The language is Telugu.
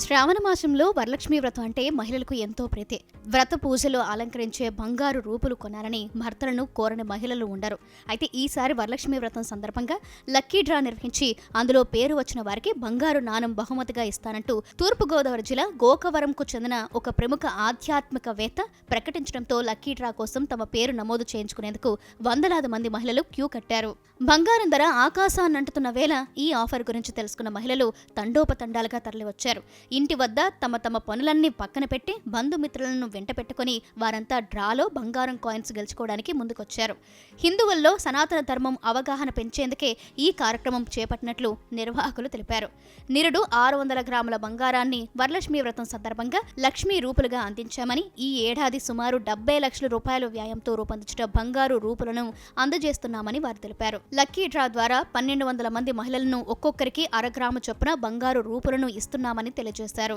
శ్రావణ మాసంలో వరలక్ష్మి వ్రతం అంటే మహిళలకు ఎంతో ప్రీతి. వ్రత పూజలో అలంకరించే బంగారు రూపులు కొనాలని భర్తలను కోరని మహిళలు ఉండరు. అయితే ఈసారి వరలక్ష్మి వ్రతం సందర్భంగా లక్కీ డ్రా నిర్వహించి అందులో పేరు వచ్చిన వారికి బంగారు నాణం బహుమతిగా ఇస్తానంటూ తూర్పుగోదావరి జిల్లా గోకవరంకు చెందిన ఒక ప్రముఖ ఆధ్యాత్మికవేత్త ప్రకటించడంతో లక్కీ డ్రా కోసం తమ పేరు నమోదు చేయించుకునేందుకు వందలాది మంది మహిళలు క్యూ కట్టారు. బంగారం ధర ఆకాశాన్నంటుతున్న వేళ ఈ ఆఫర్ గురించి తెలుసుకున్న మహిళలు తండోపతండాలుగా తరలివచ్చారు. ఇంటి వద్ద తమ తమ పనులన్నీ పక్కన పెట్టి బంధుమిత్రులను వెంట పెట్టుకుని వారంతా డ్రాలో బంగారం కాయిన్స్ గెలుచుకోవడానికి ముందుకొచ్చారు. హిందువుల్లో సనాతన ధర్మం అవగాహన పెంచేందుకే ఈ కార్యక్రమం చేపట్టినట్లు నిర్వాహకులు తెలిపారు. నిరుడు ఆరు వందల గ్రాముల బంగారాన్ని వరలక్ష్మి వ్రతం సందర్భంగా లక్ష్మీ రూపులుగా అందించామని ఈ ఏడాది సుమారు డెబ్బై లక్షల రూపాయల వ్యాయంతో రూపొందించిన బంగారు రూపులను అందజేస్తున్నామని వారు తెలిపారు. లక్కీ డ్రా ద్వారా పన్నెండు వందల మంది మహిళలను ఒక్కొక్కరికి అరగ్రాము చొప్పున బంగారు రూపులను ఇస్తున్నామని తెలియజేశారు